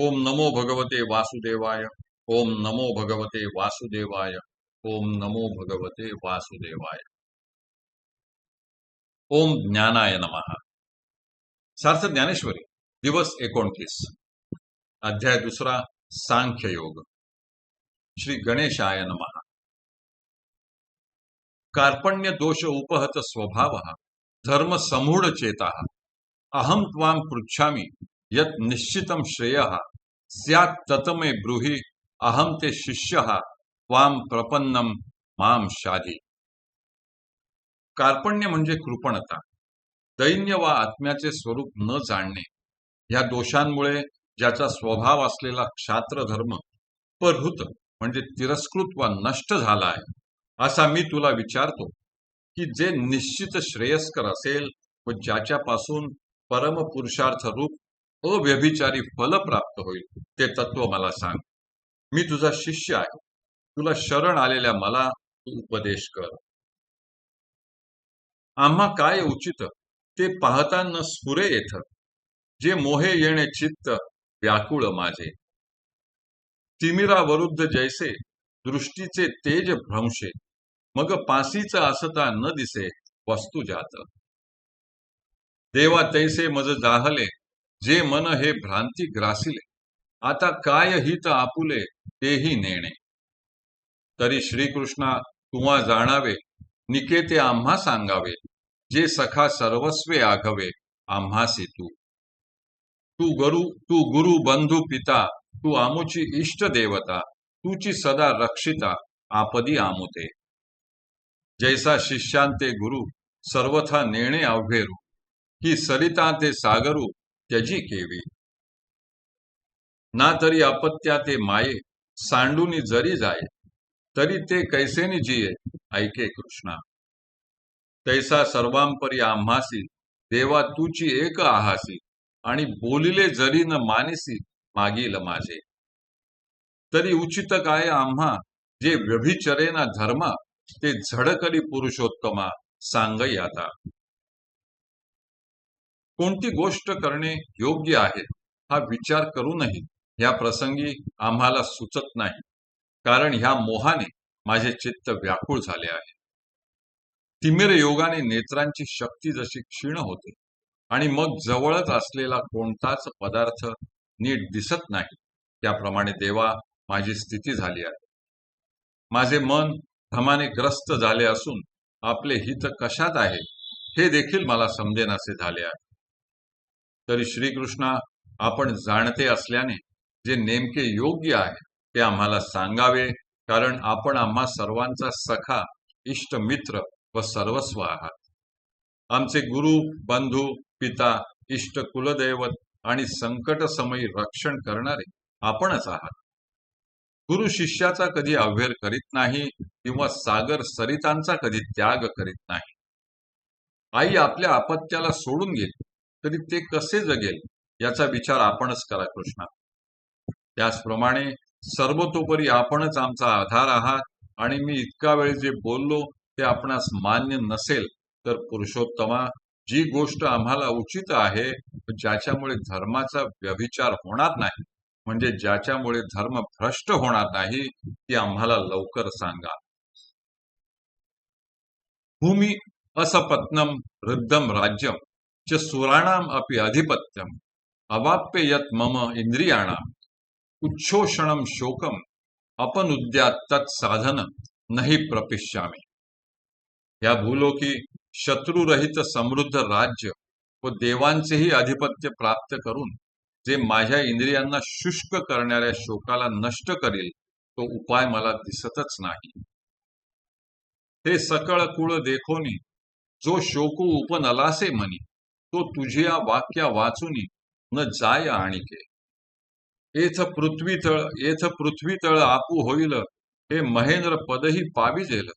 ओम नमो भगवते वासुदेवाय, ओम नमो भगवते वासुदेवाय, ओम नमो भगवते वासुदेवाय। ओम ज्ञानाय नमः। सार्थ ज्ञानेश्वरी, दिवस एकोणतीस, अध्याय दुसरा, सांख्य योग। श्री गणेशाय नमः। कार्पण्य दोष उपहत स्वभाव, धर्म समूढ चेता अहम त्वाम पृच्छामि यत निश्चितम श्रेय। स्यात् तत मे ब्रूहि अहम ते शिष्य। त्वाम प्रपन्नम माम शाधी। कार्पण्य म्हणजे कृपणता। दैन्य वा आत्म्याचे स्वरूप न जाणणे। या दोषांमुळे ज्याचा स्वभाव असलेला क्षात्र धर्म परहृत म्हणजे तिरस्कृत वा नष्ट झाला आहे असा मी तुला विचारतो की जे निश्चित श्रेयस्कर असेल व ज्याच्यापासून परमपुरुषार्थ रूप अव्यभिचारी फल प्राप्त होईल ते तत्व मला सांग. मी तुझा शिष्य आहे. तुला शरण आलेल्या मला तू उपदेश कर. आम्हा काय उचित? ते पाहताना स्फुरे येथ जे मोहे येणे चित्त व्याकुळ माझे. तिमिरा वरुद्ध जैसे दृष्टीचे तेज भ्रंशे. मग पासीच असता न दिसे वस्तू जात. देवा तैसे मज जाहले जे मन हे भ्रांती ग्रासिले आता काय हित आपुले तेही नेणे. तरी श्रीकृष्णा तुवा जाणावे निकेते आम्हा सांगावे जे सखा सर्वस्वे आघवे आम्हासी तू तू गुरु तू गुरु बंधू पिता तू आमुची इष्ट देवता तूची सदा रक्षिता आपदी आमुते. जैसा शिष्यांते गुरु सर्वथा नेणे अवघेरू. ही सरिता ते सागरू त्याची केवी. ना तरी अपत्या ते माये सांडूनी जरी जाये तरी ते कैसेनी जिये ऐके कृष्णा. तैसा सर्वांपरी आम्हासी देवा तुची एक आहासी आणि बोलिले जरी न मानिसी मागील माझे. तरी उचित काय आम्हा जे व्यभिचरेना धर्मा ते झडकरी पुरुषोत्तमा सांगई आता कोणती गोष्ट करणे योग्य आहे हा विचार करूनही या प्रसंगी आम्हाला सुचत नाही. कारण ह्या मोहाने माझे चित्त व्याकुळ झाले आहे. तिमिर योगाने नेत्रांची शक्ती जशी क्षीण होते आणि मग जवळच असलेला कोणताच पदार्थ नीट दिसत नाही त्याप्रमाणे देवा माझी स्थिती झाली आहे. माझे मन भ्रमाने ग्रस्त झाले असून आपले हित कशात आहे हे देखील मला समजेनासे झाले आहे. तरी श्रीकृष्णा आपण जाणते असल्याने जे नेमके योग्य आहे ते आम्हाला सांगावे कारण आपण आम्हा सर्वांचा सखा इष्ट मित्र व सर्वस्व आहात. आमचे गुरु बंधू पिता इष्ट कुलदैवत आणि संकट समयी रक्षण करणारे आपणच आहात. गुरु शिष्याचा कधी अव्हेर करीत नाही किंवा सागर सरितांचा कधी त्याग करीत नाही. आई आपल्या अपत्याला सोडून गेली. तरी ते कसे जगेल याचा विचार आपणच करा कृष्णा. त्याचप्रमाणे सर्वतोपरी आपणच आमचा आधार आहात आणि मी इतका वेळ जे बोललो ते आपणास मान्य नसेल तर पुरुषोत्तमा जी गोष्ट आम्हाला उचित आहे ज्याच्यामुळे धर्माचा व्यभिचार होणार नाही म्हणजे ज्याच्यामुळे धर्म भ्रष्ट होणार नाही ती आम्हाला लवकर सांगा. भूमी असपत्नम वृद्धम राज्यम. च सुराणाम अपि अधिपत्यम। अवाप्य यत मम इंद्रियाणाम उच्छोषणम शोकम। अपन उद्यात तत्साधन नाही प्रपिश्यामी या भूलोकी शत्रुरहित समृद्ध राज्य व देवांचेही अधिपत्य प्राप्त करून जे माझ्या इंद्रियांना शुष्क करणाऱ्या शोकाला नष्ट करेल तो उपाय मला दिसतच नाही। हे सकळ कुळ देखोनी जो शोकू उपनलासे म्हणी तो तुझिया वाक्या वाचुनी न जाय आणिके. एथ पृथ्वी तळ एथ पृथ्वी तळ आपू होईल. हे महेंद्र पदही पाविजेल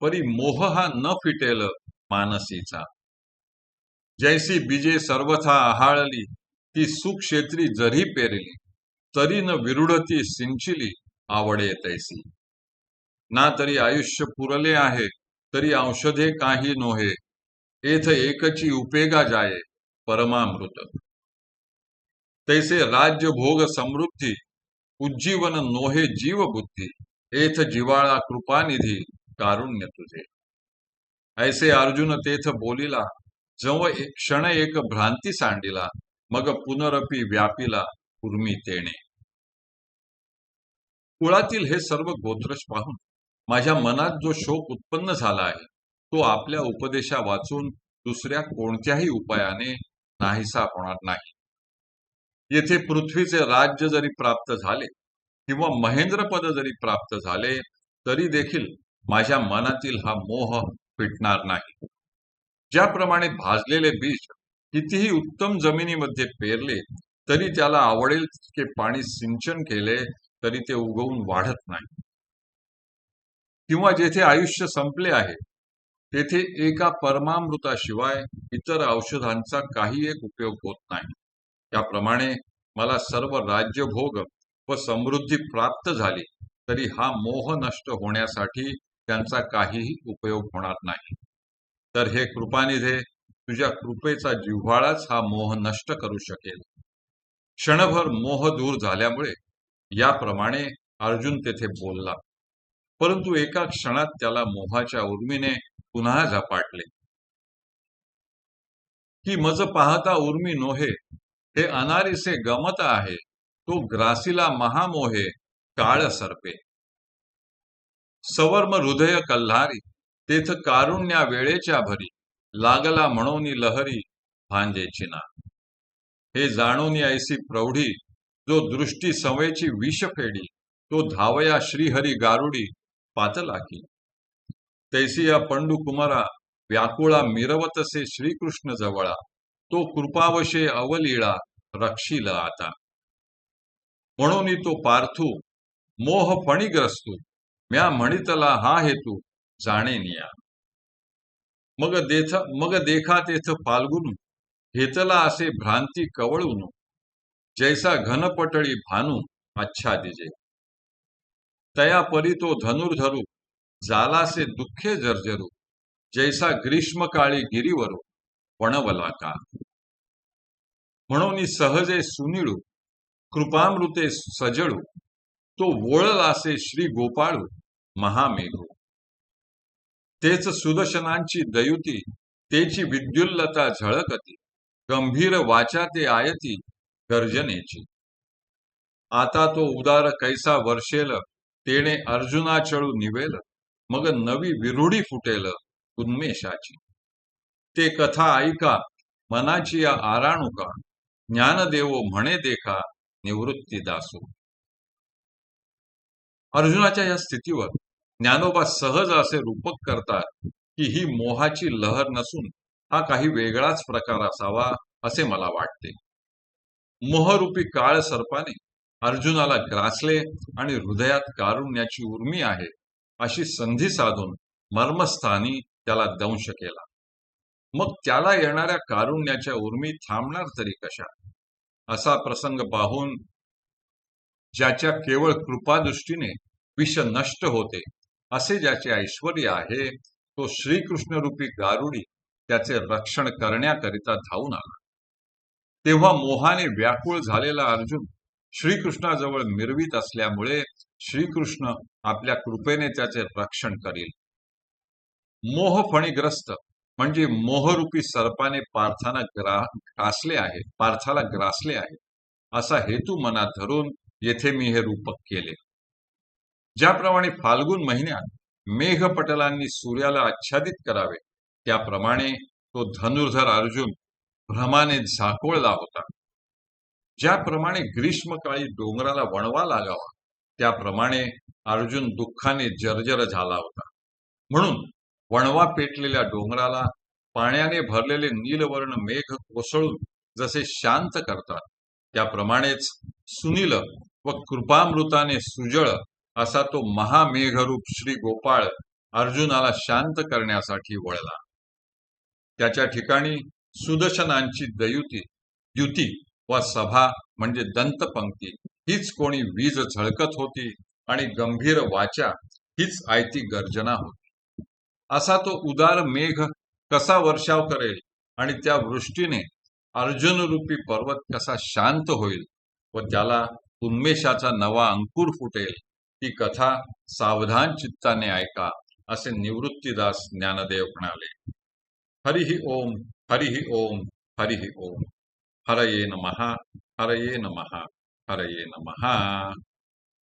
परी मोह हा न फिटेल मानसीचा. जैसी बीजे सर्वथा आहाळली ती सुक्षेत्री जरी पेरली तरी न विरुढती सिंचिली आवडे तैसी. ना तरी आयुष्य पुरले आहे तरी औषधे काही नोहे. एथ एकची उपेगा जाये परमामृत। तैसे राज्य भोग समृद्धी उज्जीवन नोहे जीव बुद्धी एथ जिवाळा कृपानिधी कारुण्य तुझे। ऐसे अर्जुन तेथ बोलिला जव एक क्षण एक भ्रांती सांडिला मग पुनरपी व्यापिला उर्मी तेणे। कुळातील हे सर्व गोत्रश पाहून माझ्या मनात जो शोक उत्पन्न झाला आहे तो आपल्या उपदेशा वाचून दुसऱ्या कोणत्याही उपायाने नाहीसा होणार नाही. येथे पृथ्वीचे राज्य जरी प्राप्त झाले किंवा महेंद्रपद जरी प्राप्त झाले तरी देखील माझ्या मनातील हा मोह फिटणार नाही. ज्याप्रमाणे भाजलेले बीज कितीही उत्तम जमिनीमध्ये पेरले तरी त्याला आवडेल की पाणी सिंचन केले तरी ते उगवून वाढत नाही. किंवा जेथे आयुष्य संपले आहे तेथे एका परमामृताशिवाय इतर औषधांचा काही एक उपयोग होत नाही. त्याप्रमाणे मला सर्व राज्यभोग व समृद्धी प्राप्त झाली तरी हा मोह नष्ट होण्यासाठी त्यांचा काहीही उपयोग होणार नाही. तर हे कृपानिधे तुझ्या कृपेचा जिव्हाळाच हा मोह नष्ट करू शकेल. क्षणभर मोह दूर झाल्यामुळे याप्रमाणे अर्जुन तेथे बोलला परंतु एका क्षणात त्याला मोहाच्या उर्मीने पुन्हा झपाटले. की मज पाहता उर्मी नोहे हे अनारीसे गमत आहे तो ग्रासीला महामोहे काळ सरपे. सवर्म हृदय कल्हारी तेथ कारुण्या वेळेच्या भरी लागला म्हणून लहरी भांजेची ना. हे जाणून ऐसी प्रौढी जो दृष्टी सवेची विष फेडी तो धावया श्रीहरी गारुडी पातलाकी तैसी या पंडू कुमारा व्याकुळा मिरवतसे श्रीकृष्ण जवळा. तो कृपावशे अवलीळा रक्षील आता. म्हणून तो पार्थू मोह फणीग्रस्तू. म्या म्हणितला हा हेतू जाणे निया. मग देथ मग देखा तेथ फाल्गुन हेतला असे भ्रांती कवळून. जैसा घनपटळी भानू आच्छादिजे. तया परी तो धनुर्धरू जालासे दुःखे जर्जरू जैसा ग्रीष्मकाळी गिरीवरो वणवला का म्हणून सहजे सुनिळू कृपामृते सजळू तो वोळलासे श्री गोपाळू महामेघू। तेच सुदर्शनांची दयुती तेची विद्युल्लता झळकती गंभीर वाचा ते आयती गर्जनेची। आता तो उदार कैसा वर्षेल तेने अर्जुनाचळू निवेल। मग नवी विरुडी फुटेल उन्मेषाची. ते कथा ऐका मनाची या आराणुका ज्ञानदेवो म्हणे देखा निवृत्ती दासू. अर्जुनाच्या या स्थितीवर ज्ञानोबा सहज असे रूपक करतात की ही मोहाची लहर नसून हा काही वेगळाच प्रकार असावा असे मला वाटते. मोहरूपी काळ सर्पाने अर्जुनाला ग्रासले आणि हृदयात कारुण्याची उर्मी आहे. अशी संधी साधून मर्मस्थानी त्याला दंश केला मग त्याला येणाऱ्या कारुण्याच्या उर्मी थांबणार तरी कशा? असा प्रसंग पाहून ज्याच्या केवळ कृपादृष्टीने विष नष्ट होते असे ज्याचे ऐश्वर आहे तो श्रीकृष्ण रूपी गारुडी त्याचे रक्षण करण्याकरिता धावून आला. तेव्हा मोहाने व्याकुळ झालेला अर्जुन श्रीकृष्णाजवळ मिरवीत असल्यामुळे श्रीकृष्ण आपल्या कृपेने त्याचे रक्षण करील. मोह फणीग्रस्त म्हणजे मोहरूपी सर्पाने पार्थाना ग्रा ग्रासले आहे पार्थाला ग्रासले आहे असा हेतू मनात धरून येथे मी हे रूपक केले. ज्याप्रमाणे फाल्गुन महिन्यात मेघपटलांनी सूर्याला आच्छादित करावे त्याप्रमाणे तो धनुर्धर अर्जुन भ्रमाने झाकोळला होता. ज्याप्रमाणे ग्रीष्मकाळी डोंगराला वणवा लागावा त्याप्रमाणे अर्जुन दुःखाने जर्जर झाला होता. म्हणून वणवा पेटलेल्या डोंगराला पाण्याने भरलेले नीलवर्ण मेघ कोसळून जसे शांत करतात त्याप्रमाणेच सुनील व कृपामृताने सुजळ असा तो महामेघरूप श्री गोपाळ अर्जुनाला शांत करण्यासाठी वळला. त्याच्या ठिकाणी सुदर्शनांची दयुती युती व सभा म्हणजे दंतपंक्ती. हीच कोणी वीज झळकत होती आणि गंभीर वाचा हीच आयती गर्जना होती. असा तो उदार मेघ कसा वर्षाव करेल आणि त्या वृष्टीने अर्जुन रूपी पर्वत कसा शांत होईल व त्याला उन्मेषाचा नवा अंकुर फुटेल ती कथा सावधान चित्ताने ऐका असे निवृत्तीदास ज्ञानदेव म्हणाले. हरिहि ओम हरिहि ओम हरिहि ओम. హరయే నమ హరయే నమ హరయే నమ.